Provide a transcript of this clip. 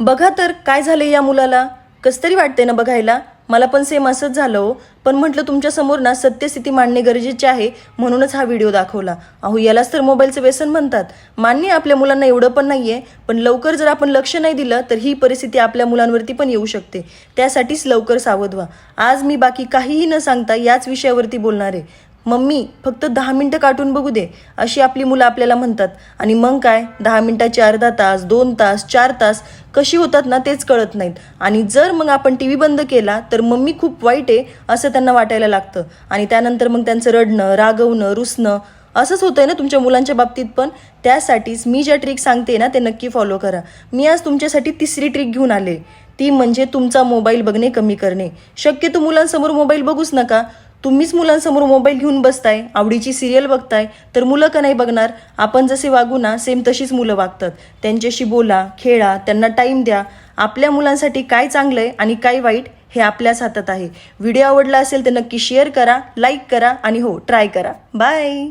बघा तर काय झालं या मुलाला. कस तरी वाटते ना बघायला. मला पण सेम असंच झालं हो. पण म्हटलं तुमच्यासमोर ना सत्यस्थिती मांडणे गरजेचे आहे म्हणूनच हा व्हिडिओ दाखवला. अहो यालाच तर मोबाईलचं व्यसन म्हणतात. मान्य आपल्या मुलांना एवढं पण नाही आहे पण लवकर जर आपण लक्ष नाही दिलं तर ही परिस्थिती आपल्या मुलांवरती पण येऊ शकते. त्यासाठीच लवकर सावध व्हा. आज मी बाकी काहीही न सांगता याच विषयावरती बोलणार आहे. मम्मी फक्त दहा मिनटं कार्टून बघू दे अशी आपली मुलं आपल्याला म्हणतात. आणि मग काय? दहा मिनटाचे अर्धा तास दोन तास चार तास कशी होतात ना तेच कळत नाहीत. आणि जर मग आपण टी व्ही बंद केला तर मम्मी खूप वाईट आहे असं त्यांना वाटायला लागतं. आणि त्यानंतर मग त्यांचं रडणं रागवणं रुसणं असंच होतंय ना तुमच्या मुलांच्या बाबतीत पण. त्यासाठीच मी ज्या ट्रिक सांगते ना ते नक्की फॉलो करा. मी आज तुमच्यासाठी तिसरी ट्रिक घेऊन आले. ती म्हणजे तुमचा मोबाईल बघणे कमी करणे. शक्यतो मुलांसमोर मोबाईल बघूच नका. तुम्हीच मुलांसमोर मोबाईल घेऊन बसताय आवडीची सिरियल बघताय तर मुलं का नाही बघणार? आपण जसे वागू ना सेम तशीच मुलं वागतात. त्यांच्याशी बोला खेळा त्यांना टाईम द्या. आपल्या मुलांसाठी काय चांगलं आहे आणि काय वाईट हे आपल्याच हातात आहे. व्हिडिओ आवडला असेल तर नक्की शेअर करा लाईक करा आणि हो ट्राय करा. बाय